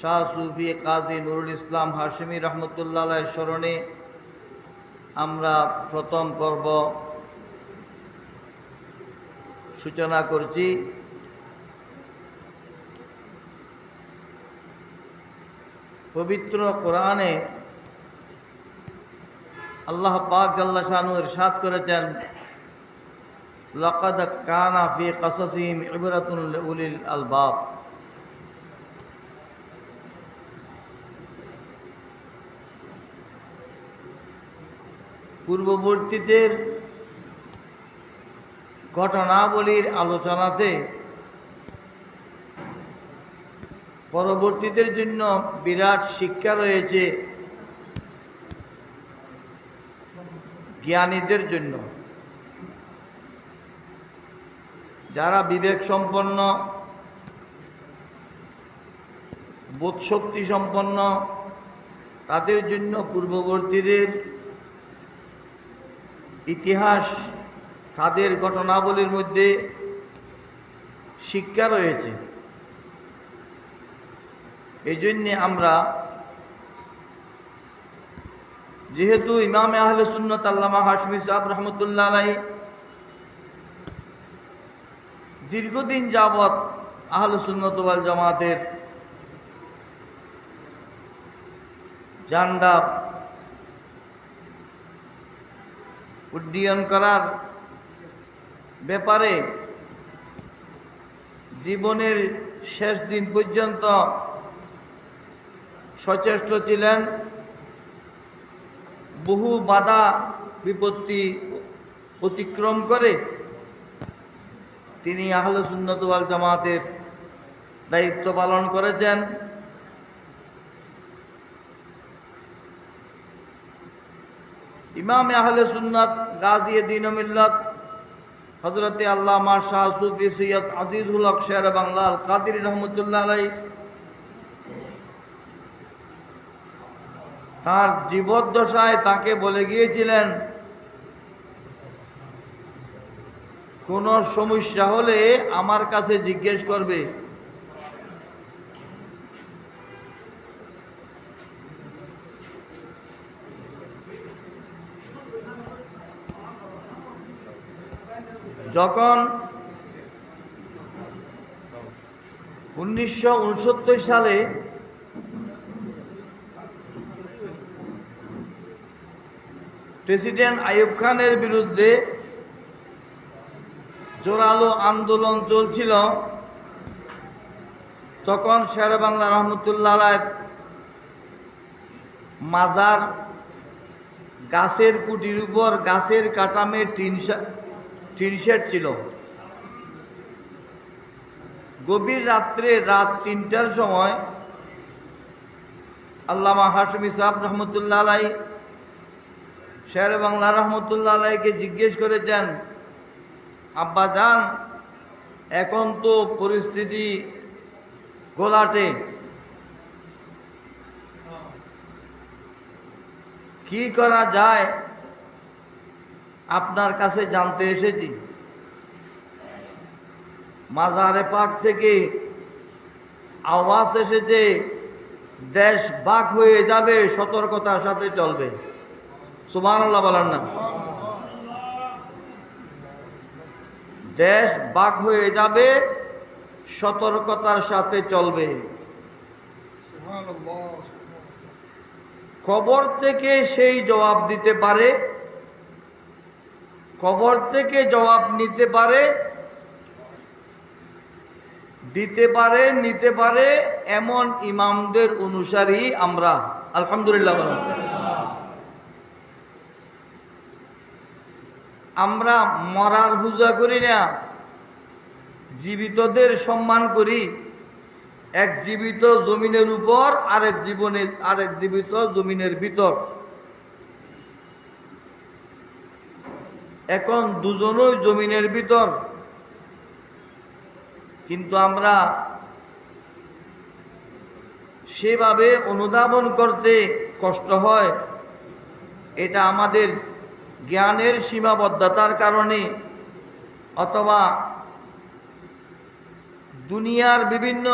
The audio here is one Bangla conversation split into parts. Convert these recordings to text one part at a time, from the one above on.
শাহ সুফি কাজী নুরুল ইসলাম হাশিমি রহমতুল্লাহ স্মরণে আমরা প্রথম পর্ব সূচনা করছি। পবিত্র কোরআনে আল্লাহ পাক জাল্লা শানু ইরশাদ করেছেন, লকাদ কানা ফি কাসাসিম ইবরাতুল উলিল আলবাব। পূর্ববর্তীদের ঘটনাবলীর আলোচনাতে পরবর্তীদের জন্য বিরাট শিক্ষা রয়েছে জ্ঞানীদের জন্য। যারা বিবেক সম্পন্ন বোধশক্তি সম্পন্ন তাদের জন্য পূর্ববর্তীদের ইতিহাস, তাদের ঘটনাবলীর মধ্যে শিক্ষা রয়েছে। এই জন্যে আমরা যেহেতু ইমাম আহলে সুন্নত আল্লামা হাসমি সাহেব রহমতুল্লাহ আলাই দীর্ঘদিন যাবৎ আহলে সুন্নত জামাতের জান্ডা উড্ডয়ন করার ব্যাপারে জীবনের শেষ দিন পর্যন্ত সচেষ্ট ছিলেন। বহু বাধা বিপত্তি অতিক্রম করে তিনি আহলে সুন্নত ওয়াল জামাতের দায়িত্ব পালন করেছেন। ইমাম আহলে সুন্নাত, গাজী দিন মিল্লত হজরতে আল্লামা শাহ সুফি সৈয়দ আজিজুল হক শের বাংলা কাদির রহমতুল্লাহ আলাই তার জীবদ্দশায় তাকে বলে গিয়েছিলেন, কোন সমস্যা হলে আমার কাছে জিজ্ঞেস করবে। যখন উনিশশো সালে প্রেসিডেন্ট আইয়ুব খানের বিরুদ্ধে জোরালো আন্দোলন চলছিল, তখন শের বাংলা রহমতুল্লাহ মাজার গাছের কুটির উপর গাছের কাটামে টিন শেড ছিল। গভীর রাত্রে রাত তিনটার সময় আল্লামা হাসমি সাহেব রহমতুল্লাহ আলাই, শের বাংলা রহমতুল্লাহ আলাইকে জিজ্ঞেস করেছেন, আব্বা যান এখন তো পরিস্থিতি গোলাটে। কি করা যায়? আপনার কাছে জানতে এসেছি। মাজারে পাক থেকে আওয়াজ এসেছে দেশ বাক হয়ে যাবে সতর্কতার সাথে চলবে। সুমান আল্লাহ বলেন না। দেশ বাক হয়ে যাবে সতর্কতার সাথে চলবে। খবর থেকে সেই জবাব দিতে পারে খবর থেকে জবাব নিতে পারে, দিতে পারে, নিতে পারে, এমন ইমামদের অনুসারী আমরা। আলহামদুলিল্লাহ আমরা মরার পূজা করি না, জীবিতদের সম্মান করি। এক জীবিত জমিনের উপর, আরেক জীবনের, আরেক জীবিত জমিনের ভিতর। এখন দুজনই জমিনের ভিতর। কিন্তু আমরা সেভাবে অনুধাবন করতে কষ্ট হয়। এটা আমাদের জ্ঞানের সীমাবদ্ধতার কারণে। অথবা দুনিয়ার বিভিন্ন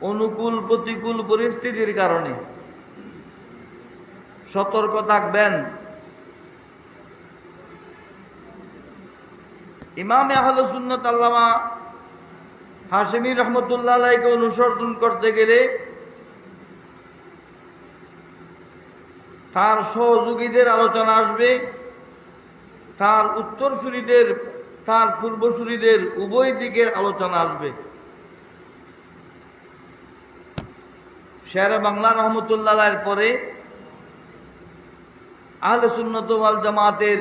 অনুকূল প্রতিকূল পরিস্থিতির কারণে। সতর্ক থাকবেন। ইমাম আহল সুন্নত আল্লামা হাসিমি রহমতুল্লাহ আলাইকে অনুসরণ করতে গেলে তার সহযোগীদের আলোচনা আসবে, তার উত্তরসূরিদের তার পূর্বসূরিদের উভয় দিকের আলোচনা আসবে। শের বাংলা রহমতুল্লাহ পরে আহলে সুন্নত জামাতের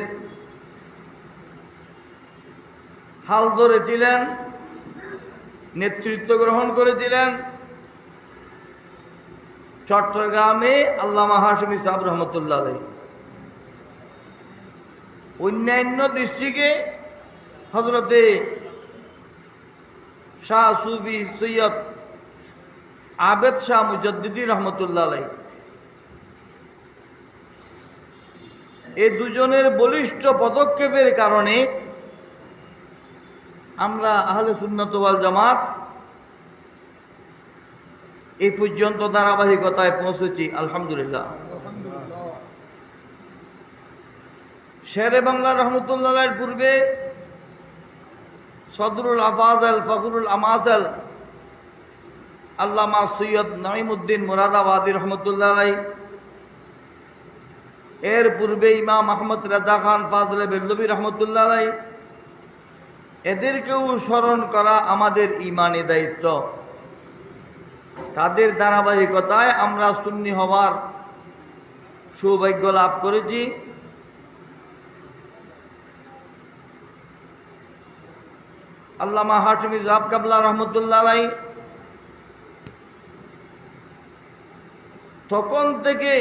হাল ধরেছিলেন, নেতৃত্ব গ্রহণ করেছিলেন। চট্টগ্রামে আল্লামা হাসমি সাহেব রহমতুল্লাহ অন্যান্য দৃষ্টিকে হজরতে শাহ সুফি সৈয়দ আবেদ শাহ মুজদ্দিদি রহমতুল্লাহ এই দুজনের বলিষ্ঠ পদক্ষেপের কারণে আমরা আহলে সুন্নত ওয়াল জামাত এই পর্যন্ত ধারাবাহিকতায় পৌঁছেছি, আলহামদুলিল্লাহ। শেরে বাংলা রহমতুল্লাহ পূর্বে সদরুল আফাজাল, ফখরুল আমাজাল, আল্লামা সৈয়দ নঈমুদ্দিন মুরাদাবাদী রহমতুল্লাহ এর পূর্বে ইমাম আহমদ রাজা খান, ফাজলে বেল্লবী রহমতুল্লাহ এদেরকেও স্মরণ করা আমাদের ইমানি দায়িত্ব। তাদের ধারাবাহিকতায় আমরা সুন্নি হওয়ার সৌভাগ্য লাভ করেছি। আল্লামা হাশমি জাব কাবলা রহমতুল্লাহ তখন থেকে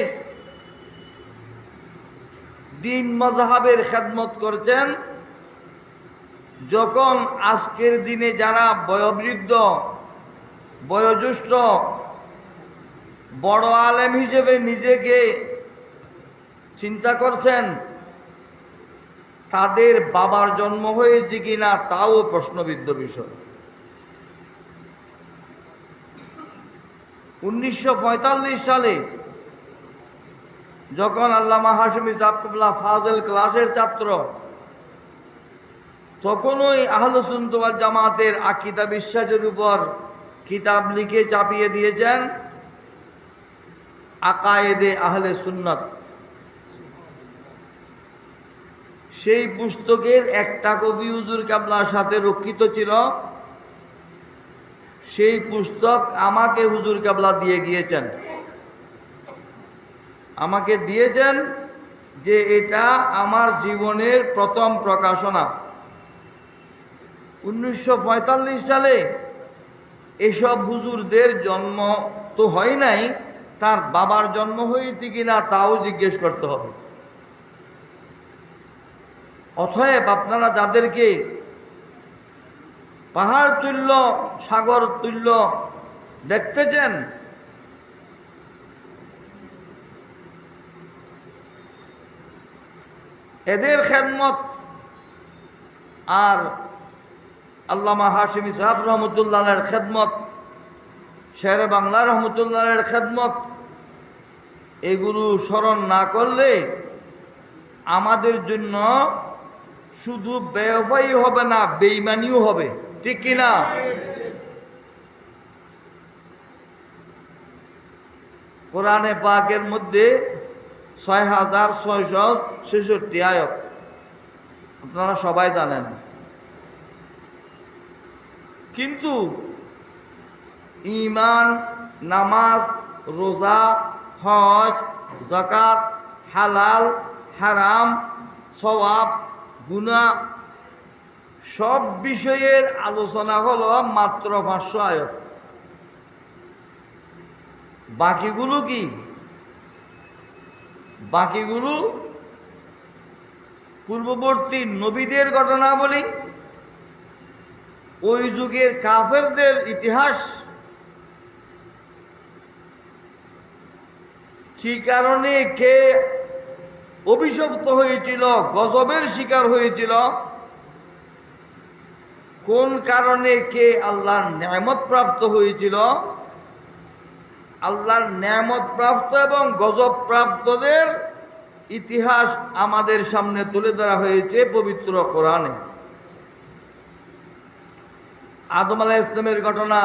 দিন মজাহাবের খেদমত করছেন। যখন আজকের দিনে যারা বয়োবৃদ্ধ, বয়োজ্যেষ্ঠ, বড় আলেম হিসেবে নিজেকে চিন্তা করছেন, তাদের বাবার জন্ম হয়েছে কিনা তাও প্রশ্নবিদ্ধ বিষয়। উনিশশো পঁয়তাল্লিশ সালে যখন আল্লামা হাসমি সাবকুল্লাহ ফাজল ক্লাসের ছাত্র তখনই আহলসুন্তওয়াল জামাতের আকিদা বিশ্বাসের উপর কিতাব লিখে চাপিয়ে দিয়েছেন আকায়েদে আহলে সুন্নত সেই পুস্তকের একটা কবি হুজুর কাবলার সাথে রক্ষিত ছিল। সেই পুস্তক আমাকে হুজুর কাবলা দিয়ে গিয়েছেন। আমাকে দিয়েছেন যে এটা আমার জীবনের প্রথম প্রকাশনা। উনিশশো পঁয়তাল্লিশ সালে এসব হুজুরদের জন্ম তো হয় নাই, তার বাবার জন্ম হয়েছে কিনা তাও জিজ্ঞেস করতে হবে। অথব আপনারা যাদেরকে পাহাড় তুল্য, সাগর তুল্য দেখতেছেন এদের খেদমত আর আল্লামা হাসিমি সাহাব রহমতুল্লাহের খেদমত, শের বাংলা রহমতুল্লাহের খেদমত, এগুলো স্মরণ না করলে আমাদের জন্য শুধু ব্যয়বাহী হবে না বেইমানিও হবে। ঠিক কিনা কোরআনে পাকের মধ্যে ছয় হাজার ছয়শো ছেষট্টি আয়ত। আপনারা সবাই জানেন। কিন্তু ইমান নামাজ, রোজা, হজ জাকাত হালাল, হারাম, সওয়াব গুণা সব বিষয়ের আলোচনা হলো মাত্র পাঁচশো আয়ত। বাকিগুলো কি? বাকিগুলো পূর্ববর্তী নবীদের ঘটনা বলি ওই যুগের কাফেরদের ইতিহাস কি কারণে কে অভিশপ্ত হয়েছিল, গজবের শিকার হয়েছিল? কোন কারণে কে আল্লাহর ন্যামত প্রাপ্ত হয়েছিল? আল্লাহর ন্যামত প্রাপ্ত এবং গজব প্রাপ্তদের ইতিহাস আমাদের সামনে তুলে ধরা হয়েছে পবিত্র কোরআনে। আদম আলাহ ইসলামের ঘটনা,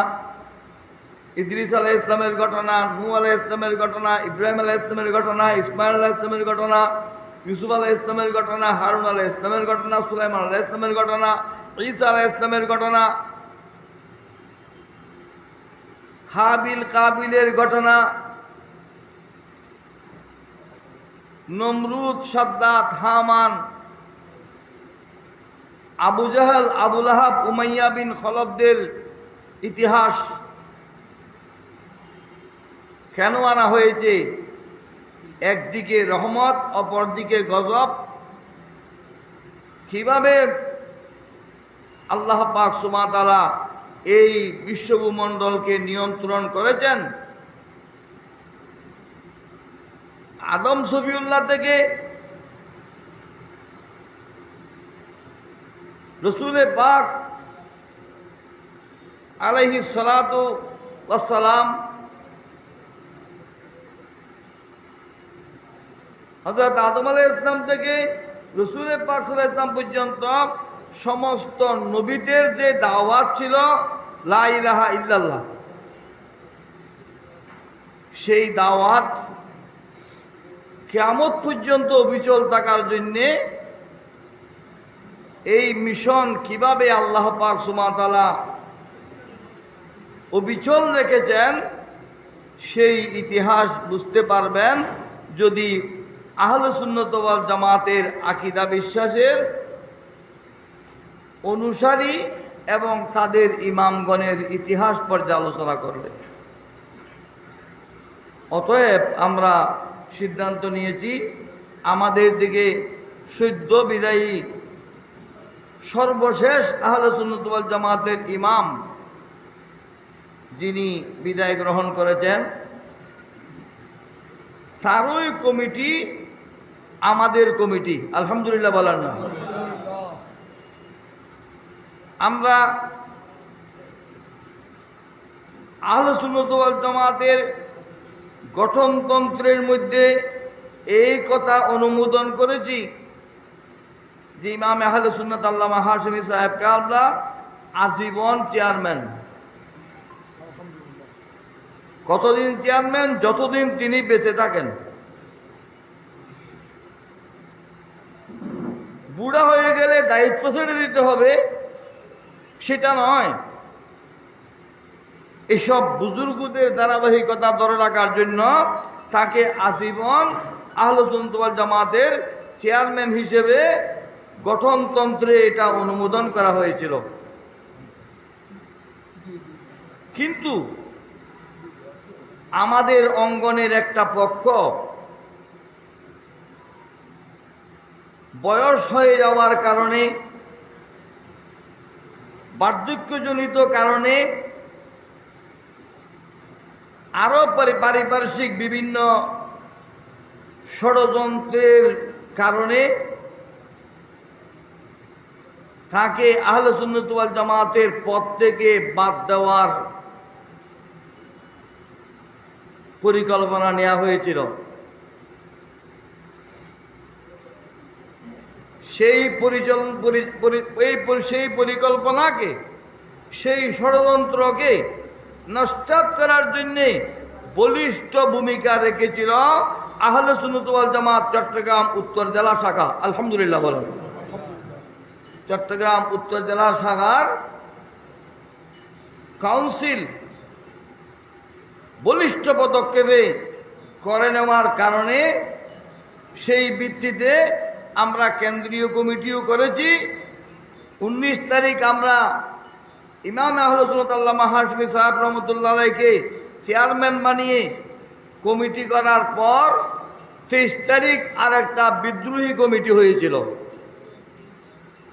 ইদ্রিস আলাহ ইসলামের ঘটনা নু আলাহ ইসলামের ঘটনা, ইব্রাহিম আলাহ ইসলামের ঘটনা, ইসমাইল আলাহ ইসলামের ঘটনা, ইউসুফ আলাহ ইসলামের ঘটনা, হারুন আলাহ ইসলামের ঘটনা, সুলাইমান আলাহ ইসলামের ঘটনা, ঈসা আলাহ ইসলামের ঘটনা, হাবিল কাবিলের ঘটনা, নমরুদ, সাদ্দাত, হামান আবু জাহাল আবুল আহাব উমাইয়া বিন খলবদের ইতিহাস কেন আনা হয়েছে? একদিকে রহমত, অপরদিকে গজব। কীভাবে আল্লাহ পাক সুমাতালা এই বিশ্বভূমণ্ডলকে নিয়ন্ত্রণ করেছেন? আদম সফিউল্লাহ থেকে রসুলে পাক আলাইহি সালাত ওয়াসালাম হজরত আদম আলাহ ইসলাম থেকে রসুলে পাক ইসলাম পর্যন্ত সমস্ত নবীদের যে দাওয়াত ছিল, লা ইলাহা ইল্লাল্লাহ, সেই দাওয়াত কেয়ামত পর্যন্ত অবিচল থাকার জন্যে এই মিশন কীভাবে আল্লাহ পাক সুমাতালা অবিচল রেখেছেন, সেই ইতিহাস বুঝতে পারবেন যদি আহলে সুন্নত জামাতের আকিদা বিশ্বাসের অনুসারী এবং তাদের ইমামগণের ইতিহাস পর্যালোচনা করবে অতএব আমরা সিদ্ধান্ত নিয়েছি, আমাদের দিকে সদ্য বিদায়ী সর্বশেষ আহলে জামাতের ইমাম যিনি বিদায় গ্রহণ করেছেন, তারই কমিটি আমাদের কমিটি। আলহামদুলিল্লাহ বলার না। আমরা আহলে জামাতের গঠনতন্ত্রের মধ্যে এই কথা অনুমোদন করেছি। যে ইমাম আহলে সুন্নত আল্লামা হাশমি সাহেব কাবলা আজীবন চেয়ারম্যান। কতদিন চেয়ারম্যান? যতদিন তিনি বেঁচে থাকেন। বুড়া হয়ে গেলে দায়িত্ব ছেড়ে দিতে হবে, সেটা নয়। এসব বুজুর্গদের ধারাবাহিকতা ধরে রাখার জন্য তাকে আজীবন আহলসন্তওয়াল জামাতের চেয়ারম্যান হিসেবে গঠনতন্ত্রে এটা অনুমোদন করা হয়েছিল। কিন্তু আমাদের অঙ্গনের একটা পক্ষ বয়স হয়ে যাওয়ার কারণে, বার্ধক্যজনিত কারণে আরও পারিপার্শ্বিক বিভিন্ন ষড়যন্ত্রের কারণে তাকে আহলে জামাতের পদ থেকে বাদ দেওয়ার পরিকল্পনা নেওয়া হয়েছিল। সেই পরিচালন সেই পরিকল্পনাকে, সেই ষড়যন্ত্রকে নস্টাত করার জন্যে বলিষ্ঠ ভূমিকা রেখেছিল আহলে জামাত চট্টগ্রাম উত্তর জেলা শাখা। আলহামদুলিল্লাহ বলেন। চট্টগ্রাম, উত্তর জেলা শাখার কাউন্সিল বলিষ্ঠ পদক্ষেপে করে নেওয়ার কারণে সেই ভিত্তিতে আমরা কেন্দ্রীয় কমিটিও করেছি। উনিশ তারিখ আমরা ইমাম আহলসুলত আল্লাহ হাসমি সাহেব রহমতুল্লাহকে চেয়ারম্যান বানিয়ে কমিটি করার পর তেইশ তারিখ আর একটা বিদ্রোহী কমিটি হয়েছিল।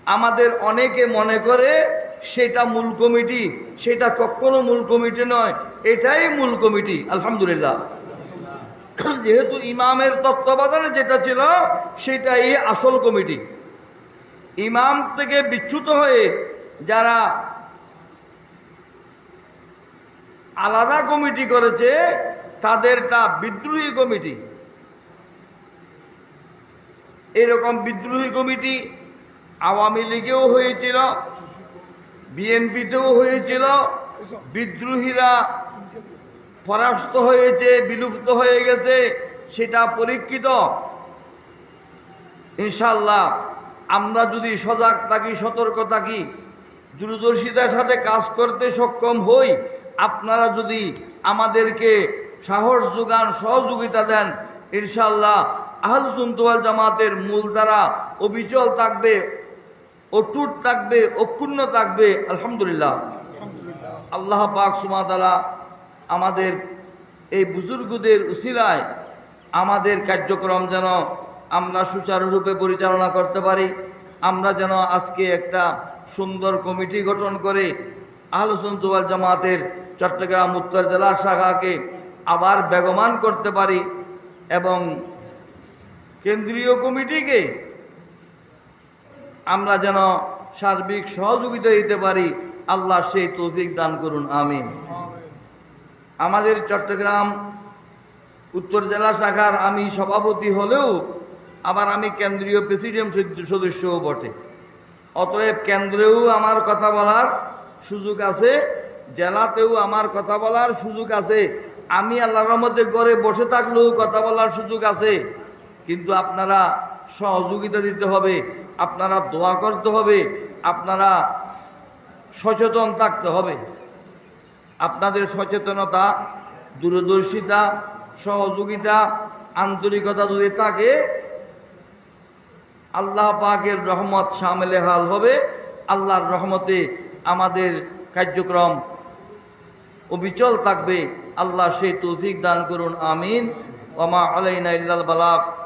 আমাদের অনেকে মনে করে সেটা মূল কমিটি, সেটা কখনো মূল কমিটি নয়, এটাই মূল কমিটি, আলহামদুলিল্লাহ। যেহেতু ইমামের তত্ত্বাবধানে যেটা ছিল, সেটাই আসল কমিটি। ইমাম থেকে বিচ্যুত হয়ে যারা আলাদা কমিটি করেছে, তাদেরটা বিদ্রোহী কমিটি। এরকম বিদ্রোহী কমিটি আওয়ামী লীগেও হয়েছিল, বিএনপিতেও হয়েছিল, বিদ্রোহীরা পরাস্ত হয়েছে, বিলুপ্ত হয়ে গেছে, সেটা পরীক্ষিত। ইনশাল্লাহ আমরা যদি সজাগ থাকি, সতর্ক থাকি দূরদর্শিতার সাথে কাজ করতে সক্ষম হই, আপনারা যদি আমাদেরকে সাহস যোগান, সহযোগিতা দেন ইনশাল্লাহ আহল সুন্তোয়াল জামাতের মূল দ্বারা অবিচল থাকবে। অটুট থাকবে অক্ষুণ্ণ থাকবে, আলহামদুলিল্লাহ। আল্লাহ পাক সুমাতালা আমাদের এই বুজুর্গদের উসিলায় আমাদের কার্যক্রম যেন আমরা সুচারুরূপে পরিচালনা করতে পারি, আমরা যেন আজকে একটা সুন্দর কমিটি গঠন করে আহলসন্তোয়াল জামাতের চট্টগ্রাম উত্তর জেলার শাখাকে আবার বেগমান করতে পারি এবং কেন্দ্রীয় কমিটিকে আমরা যেন সার্বিক সহযোগিতা দিতে পারি আল্লাহ সেই তৌফিক দান করুন আমিন। আমাদের চট্টগ্রাম উত্তর জেলা শাখার আমি সভাপতি হলেও আবার আমি কেন্দ্রীয় প্রেসিডেন্ট সদস্যও বটে। অতএব কেন্দ্রেও আমার কথা বলার সুযোগ আছে জেলাতেও আমার কথা বলার সুযোগ আছে। আমি আল্লাহর মধ্যে ঘরে বসে থাকলেও কথা বলার সুযোগ আছে। কিন্তু আপনারা সহযোগিতা দিতে হবে, আপনারা দোয়া করতে হবে, আপনারা সচেতন থাকতে হবে। আপনাদের সচেতনতা, দূরদর্শিতা, সহযোগিতা, আন্তরিকতা যদি থাকে, আল্লাহ পাকের রহমত সামেলে হাল হবে। আল্লাহর রহমতে আমাদের কার্যক্রম অবিচল থাকবে। আল্লাহ সেই তৌফিক দান করুন, আমিন। ওমা আলাইনা ইল্লাল বালাক